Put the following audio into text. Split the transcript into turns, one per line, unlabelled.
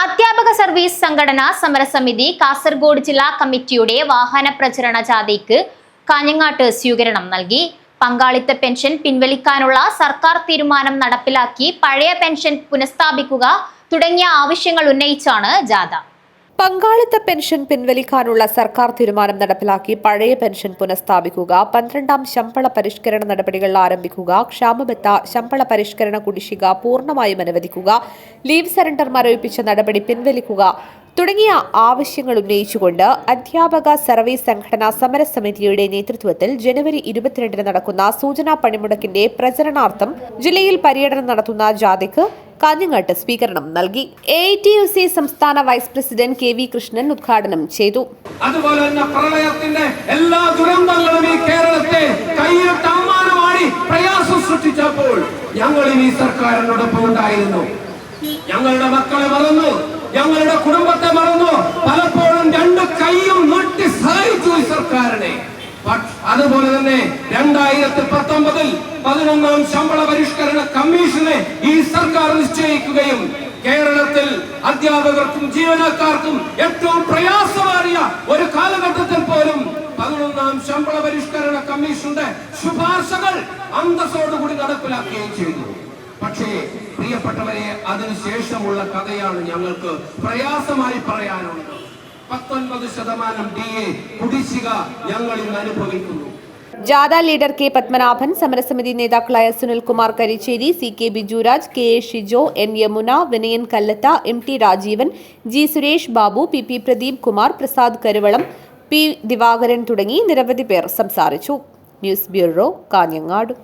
അധ്യാപക സർവീസ് സംഘടന സമരസമിതി കാസർഗോഡ് ജില്ലാ കമ്മിറ്റിയുടെ വാഹന പ്രചരണ ജാഥയ്ക്ക് കാഞ്ഞങ്ങാട്ട് സ്വീകരണം നൽകി. പങ്കാളിത്ത പെൻഷൻ പിൻവലിക്കാനുള്ള സർക്കാർ തീരുമാനം നടപ്പിലാക്കി പഴയ പെൻഷൻ പുനഃസ്ഥാപിക്കുക തുടങ്ങിയ ആവശ്യങ്ങൾ ഉന്നയിച്ചാണ് ജാഥ.
പങ്കാളിത്ത പെൻഷൻ പിൻവലിക്കാനുള്ള സർക്കാർ തീരുമാനം നടപ്പിലാക്കി പഴയ പെൻഷൻ പുനഃസ്ഥാപിക്കുക പന്ത്രണ്ടാം ശമ്പള പരിഷ്കരണ നടപടികൾ ആരംഭിക്കുക ക്ഷാമബത്ത ശമ്പള പരിഷ്കരണ കുടിശ്ശിക പൂർണമായും അനുവദിക്കുക ലീവ് സറണ്ടർ മരവിപ്പിച്ച നടപടി പിൻവലിക്കുക തുടങ്ങിയ ആവശ്യങ്ങൾ ഉന്നയിച്ചുകൊണ്ട് അധ്യാപക സർവേ സംഘടനാ സമരസമിതിയുടെ നേതൃത്വത്തിൽ ജനുവരി ഇരുപത്തിരണ്ടിന് നടക്കുന്ന സൂചനാ പണിമുടക്കിന്റെ പ്രചരണാർത്ഥം ജില്ലയിൽ പര്യടനം നടത്തുന്ന ജാഥയ്ക്ക് കാഞ്ഞങ്ങാട്ട് സ്വീകരണം നൽകി. എ ടി യു സി സംസ്ഥാന vice president K V Krishnan ഉദ്ഘാടനം ചെയ്തു.
അതുപോലെ തന്നെ പ്രളയത്തിന്റെ എല്ലാ ദുരന്തങ്ങളും ഈ കേരളത്തെ കയ്യിൽ താമാനമായി പ്രയാസം സൃഷ്ടിച്ചപ്പോൾ ഞങ്ങൾ ഈ സർക്കാരിനോടൊപ്പം ഉണ്ടായിരുന്നു. ഞങ്ങളുടെ മക്കളെ മറന്നു ഞങ്ങളുടെ കുടുംബത്തെ മറന്നു. പലപ്പോഴും രണ്ട് കൈയും നീട്ടി സഹായിച്ചു ഈ സർക്കാരിനെ. അതുപോലെ തന്നെ രണ്ടായിരത്തി പത്തൊമ്പതിൽ പതിനൊന്നാം ശമ്പള പരിഷ്കരണ കമ്മീഷനെ ഈ സർക്കാർ നിശ്ചയിക്കുകയും കേരളത്തിൽ അധ്യാപകർക്കും ജീവനക്കാർക്കും ഏറ്റവും പ്രയാസമേറിയ ഒരു കാലഘട്ടത്തിൽ പോലും പതിനൊന്നാം ശമ്പള പരിഷ്കരണ കമ്മീഷന്റെ ശുപാർശകൾ അന്തസ്സോടുകൂടി നടപ്പിലാക്കുകയും ചെയ്തു. പക്ഷേ പ്രിയപ്പെട്ടവരെ അതിനുശേഷമുള്ള കഥയാണ് ഞങ്ങൾക്ക് പ്രയാസമായി പറയാനുള്ളത്. പത്തൊൻപത് ശതമാനം ഡി എ കുടിശ്ശിക ഞങ്ങൾ ഇന്ന് അനുഭവിക്കുന്നു.
ജാഥ ലീഡർ കെ പത്മനാഭൻ സമരസമിതി നേതാക്കളായ Sunilkumar Karicheri C K Bijuraj K A Shijo N Yamuna Vinayan Kallath M T Rajeevan G Suresh Babu P P Pradeep Kumar Prasad Karuvalam P Divakaran തുടങ്ങി നിരവധി പേർ സംസാരിച്ചു. News bureau Kanhangad.